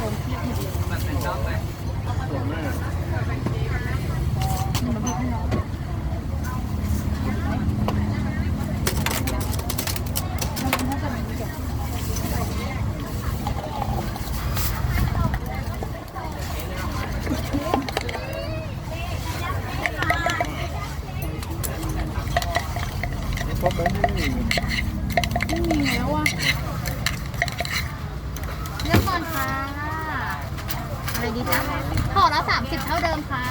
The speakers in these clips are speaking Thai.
แบบเป็นชไม่มีแล้วอะเรื่องก่อนค่ะ อะไรดีจ๊ะห่อละสามสิบเท่าเดิมค่ะ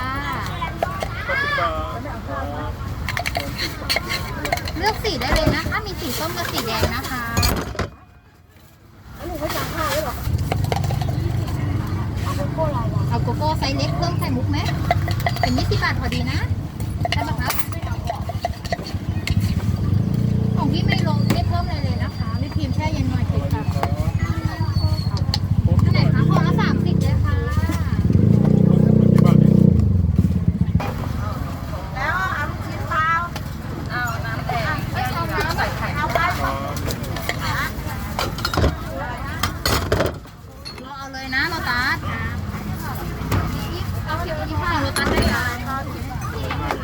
เลือกสีได้เลยนะคะ มีสีส้มกับสีแดงนะคะเอาโกโก้ไซส์เล็กเพิ่มไข่มุกไหมเป็นยี่สิบบาทพอดีนะได้ปะครับ ของพี่ไม่ลงไม่เพิ่มอะไรเลยนะคะไม่พิมพ์แช่เย็นหน่อยสิค่ะอันไหนคะห่อละสามสิบเลยค่ะ แล้วเอาลูกชิ้นเปล่าเอาน้ำแดง ไม่เอาน้ำ ใส่ไข่เอาไป เราเอาเลยนะโรตัสเอาเขียวยี่ห้อโรตัสได้ค่ะ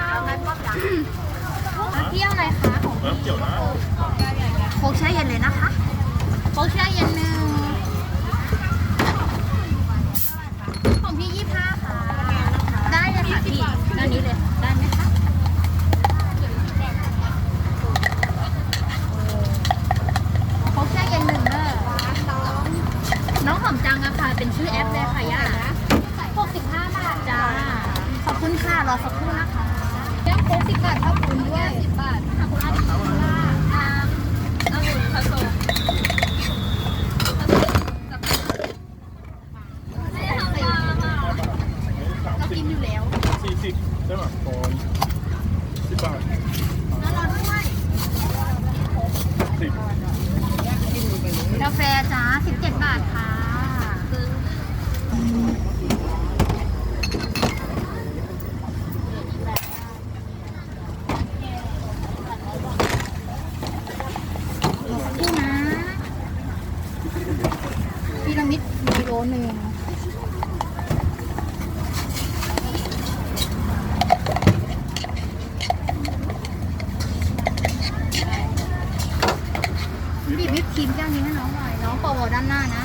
เอาไหมพ่อจ๋า พี่เอาอะไรคะของพี่ เกี่ยวนะ โค้กแช่เย็นเลยนะคะโค้กแช่เย็นหนึ่งของพี่ยี่ห้าค่ะ ได้เลยค่ะพี่ด้านนี้เลย ได้ไหมคะโค้กแช่เย็นหนึ่งเด้อน้องหอมจังอะค่ะ เป็นชื่อแอปเลยค่ะย่า65บาทจ้า ขอบคุณค่ะ รอสักครู่นะคะแก้วโค้ก10บาทเท่าคุณด้วย10บาทขอบคุณอาดิค่ะอ่า องุ่นผสม เรากินอยู่แล้ว สี่สิบใช่ป่ะพอสิบบาท แล้วรอด้วย สิบ กาแฟจ้า17 บาทค่ะรอสักครู่นะพีระมิดมีโลหนึ่ง บีบวิปครีมแก้วนี้ให้น้องหน่อย น้องปอด้านหน้านะ